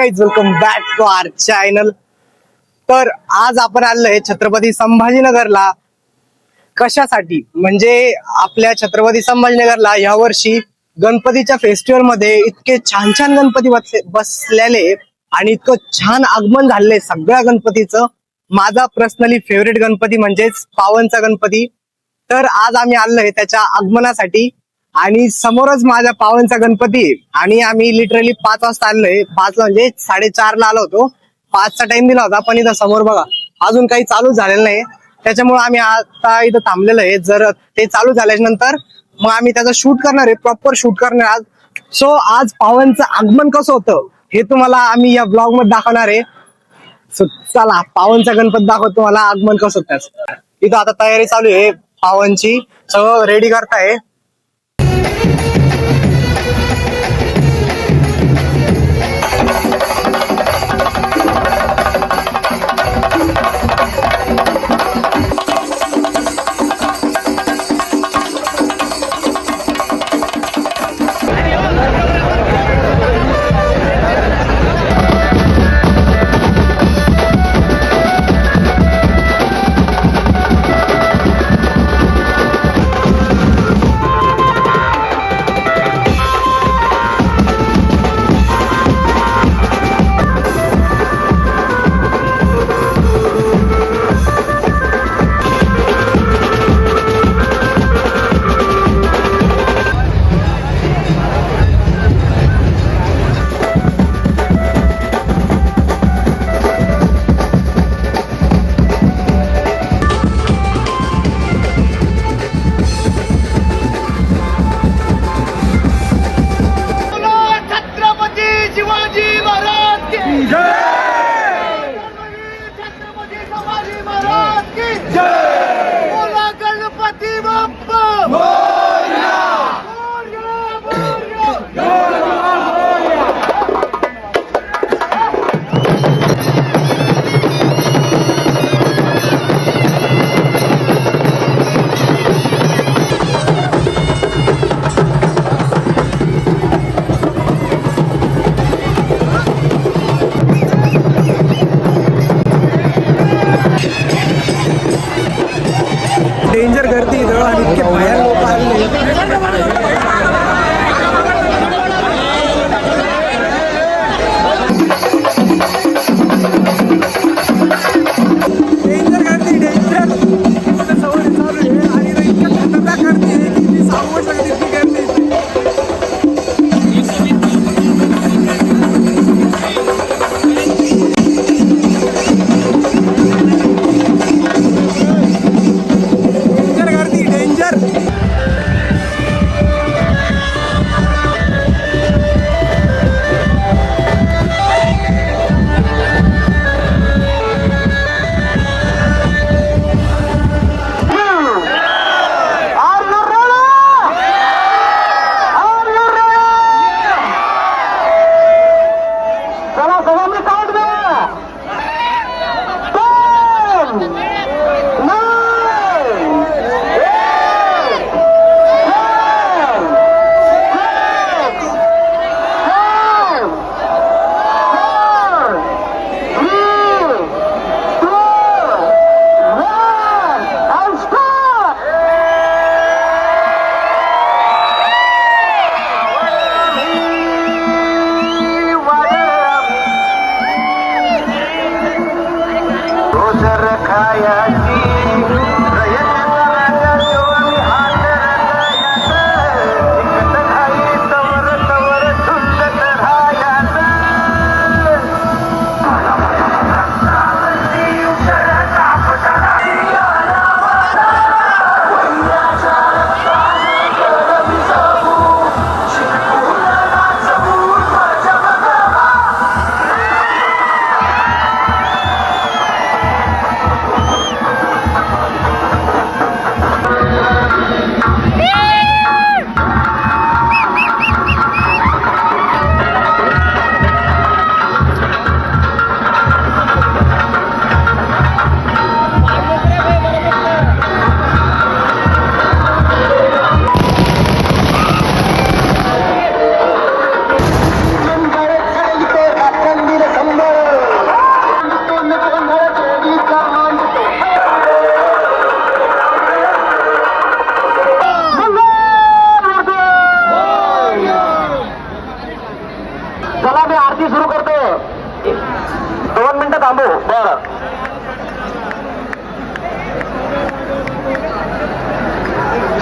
Guys welcome back to our channel तर आज आपण आलोय छत्रपती संभाजीनगरला. कशासाठी? म्हणजे आपल्या छत्रपती संभाजीनगरला या वर्षी गणपतीच्या फेस्टिवलमध्ये इतके छान छान गणपती बसले- बसलेले आणि इतकं छान आगमन झालंय सगळ्या गणपतीचं. माझा पर्सनली फेवरेट गणपती म्हणजेच पावनचा गणपती. तर आज आम्ही आलोय त्याच्या आगमनासाठी. आणि समोरच माझ्या पावनचा गणपती. आणि आम्ही लिटरली पाच वाजता आलोय. पाचला म्हणजे साडेचारला आलो होतो. पाचचा टाइम दिला होता पण इथं समोर बघा अजून काही चालू झालेलं नाही. त्याच्यामुळे आम्ही आता इथं थांबलेलो आहे. जर ते चालू झाल्याच्यानंतर मग आम्ही त्याचं शूट करणार आहे. प्रॉपर शूट करणार आज सो आज पावनचं आगमन कसं होतं हे तुम्हाला आम्ही या ब्लॉगमध्ये दाखवणार आहे. चला पावनचा गणपती दाखवतो तुम्हाला आगमन कसं होतं. इथं आता तयारी चालू आहे पावनची. सगळं रेडी करताय. बाप्पा ¡Vamos, vamos, vamos!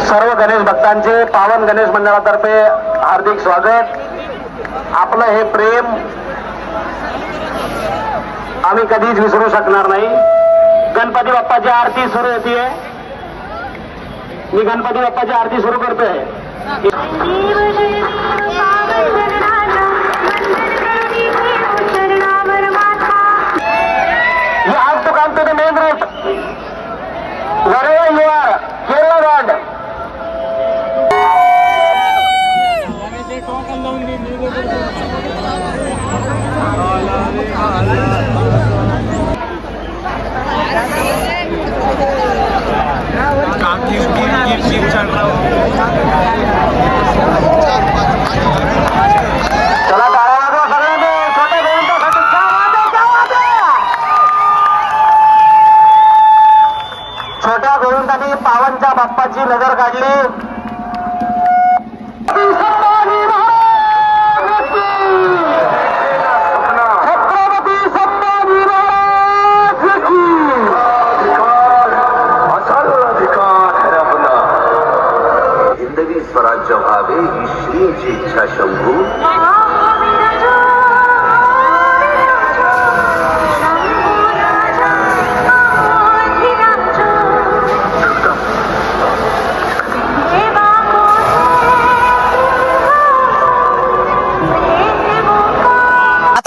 सर्व गणेश भक्तांचे पावन गणेश मंडळातर्फे हार्दिक स्वागत. आपलं हे प्रेम आम्ही कधीच विसरू शकणार नाही. गणपती बाप्पाची आरती सुरू होतीये. मी गणपती बाप्पाची आरती सुरू करतोय.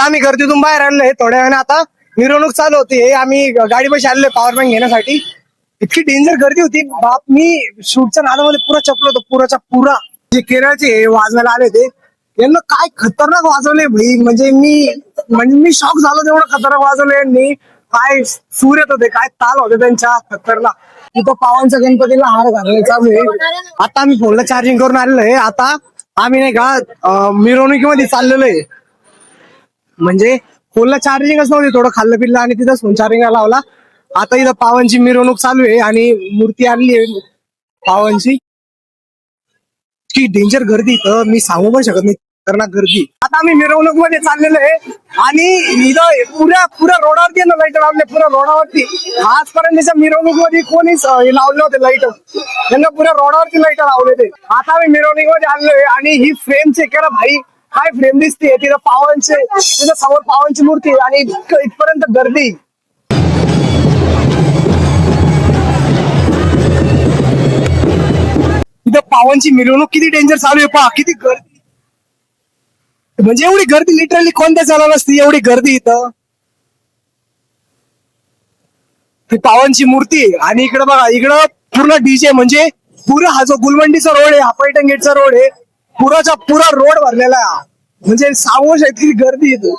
आता आम्ही गर्दीतून बाहेर आणलोय थोड्या वेळाने. आता मिरवणूक चालू होती. आम्ही गाडी पैसे आलेलो पॉवर बँक घेण्यासाठी. इतकी डेंजर गर्दी होती. बाप मी शूटच्या नादामध्ये पुरा चपलो होतो. पुराच्या पुरा. जे केरळचे हे वाजवायला आले होते यांना काय खतरनाक वाजवले भाई? म्हणजे मी म्हणजे मी शॉक झालो तेवढं खतरनाक वाजवले यांनी. काय सूर येत होते काय ताल होते त्यांच्या खतरनाक. तिथं पावांच्या गणपतीला हार घालणे चालू आहे. आता आम्ही फोनला चार्जिंग करून आलेलो आहे आता आम्ही नाही का मिरवणुकीमध्ये चाललेलो आहे. म्हणजे फोनला चार्जिंगच नव्हती थोडं खाल्लं पिल्लं आणि तिथं फोन चार्जिंगला लावला. आता इथं पावनची मिरवणूक चालू आहे आणि मूर्ती आणली आहे पावनची. की डेंजर गर्दी तर मी सांगू पण शकत नाही खतरनाक गर्दी. आता आम्ही मिरवणूकमध्ये चाललेलो आहे आणि इथं पुऱ्या पुऱ्या रोडावरती आहे ना लाइट लावले पुऱ्या रोडावरती आजपर्यंतच्या मिरवणूकमध्ये कोणीच हे लावले होते लाइट त्यांना पुऱ्या रोडावरती लाइट लावले होते आता आम्ही मिरवणूकमध्ये आलोय आणि ही फ्रेम चेक करा भाई. काय फ्रेम दिसते तिथं पावांचे तिथं समोर पावांची मूर्ती आणि इतकं- इथपर्यंत गर्दी. तिथं पावांची मिरवणूक किती डेंजर चालू आहे पहा किती गर्दी. म्हणजे एवढी गर्दी लिटरली कोणत्या चालू असते एवढी गर्दी इथं? ती पावनची मूर्ती आणि इकडं बघा इकडं पूर्ण डीजे म्हणजे पुरा हा जो गुलमंडीचा रोड आहे हा पैठण गेटचा रोड आहे. पुराचा पुरा रोड भरलेला आहे. म्हणजे सांगू शकत गर्दी येतो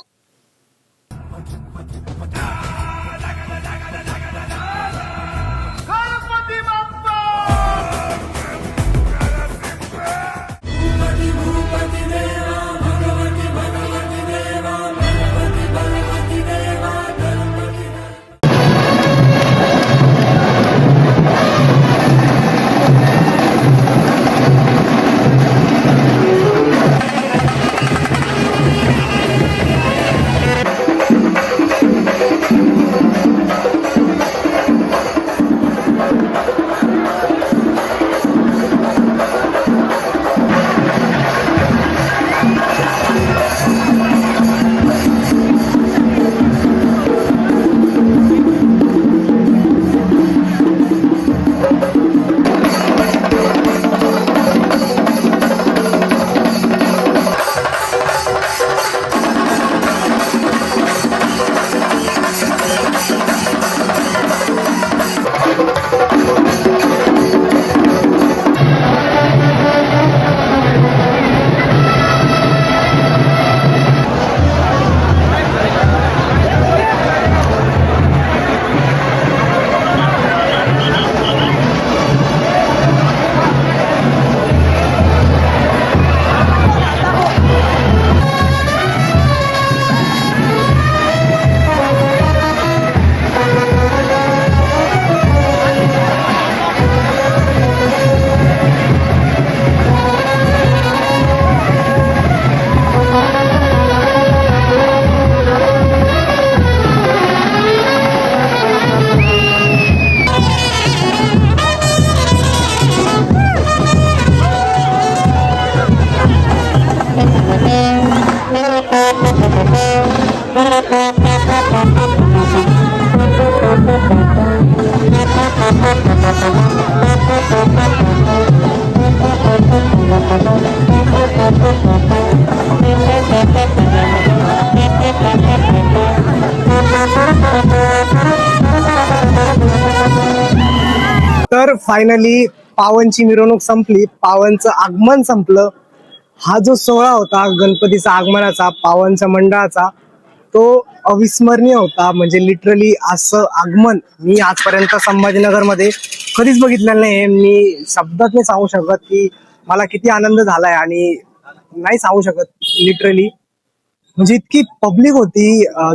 तर फायनली पावनची मिरवणूक संपली. पावनचं आगमन संपलं. हा जो सोहळा होता गणपतीचा आगमनाचा पावनच्या मंडळाचा तो अविस्मरणीय होता. म्हणजे लिटरली असं आगमन मी आजपर्यंत संभाजीनगरमध्ये कधीच बघितलेलं नाही मी शब्दात नाही सांगू शकत की मला किती आनंद झालाय आणि नाही सांगू शकत लिटरली म्हणजे इतकी पब्लिक होती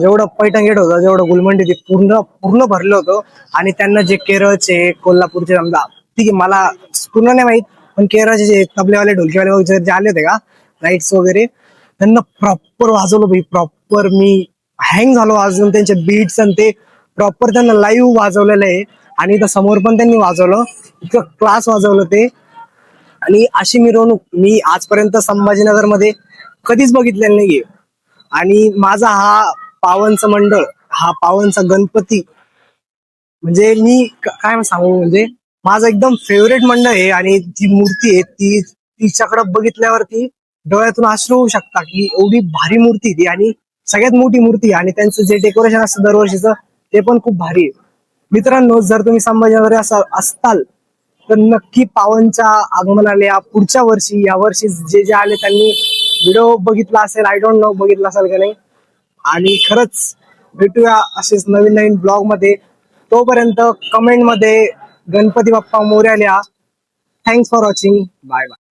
जेवढं पैठण गेट होतं जेवढं गुलमंडी होती पूर्ण पूर्ण भरलं होतं. आणि त्यांना जे केरळचे कोल्हापूरचे समजा ठीक आहे मला पूर्ण नाही माहीत पण केरळचे जे तबलेवाले ढोलकेवाले वगैरे जे आले होते का राईट्स वगैरे त्यांना प्रॉपर वाजवलं भाई प्रॉपर मी हँग झालो अजून त्यांचे बीट्स आणि ते प्रॉपर त्यांना लाईव्ह वाजवलेलं आहे. आणि इथं समोर पण त्यांनी वाजवलं. इतकं क्लास वाजवलं ते. आणि अशी मिरवणूक मी आजपर्यंत संभाजीनगरमध्ये कधीच बघितलेली नाहीये. आणि माझा हा पावनचा मंडळ हा पावनचा गणपती म्हणजे मी काय सांगू म्हणजे माझं एकदम फेवरेट मंडळ आहे. आणि जी मूर्ती आहे ती तिच्याकडे बघितल्यावरती डोळ्यातून अश्रू होऊ शकता की एवढी भारी मूर्ती ती आणि सगळ्यात मोठी मूर्ती आहे आणि त्यांचं जे डेकोरेशन असतं दरवर्षीचं ते पण खूप भारी आहे. मित्रांनो जर तुम्ही संभाजीनगर असाल असताल तर नक्की पावनच्या आगमनाला या पुढच्या वर्षी या वर्षी जे जे आले त्यांनी व्हिडिओ बघितला असेल आय डोंट नो बघितला असेल का नाही. आणि खरंच भेटूया असेच नवीन नवीन ब्लॉगमध्ये. तोपर्यंत कमेंटमध्ये गणपती बाप्पा मोर्या लिहा thanks for watching bye bye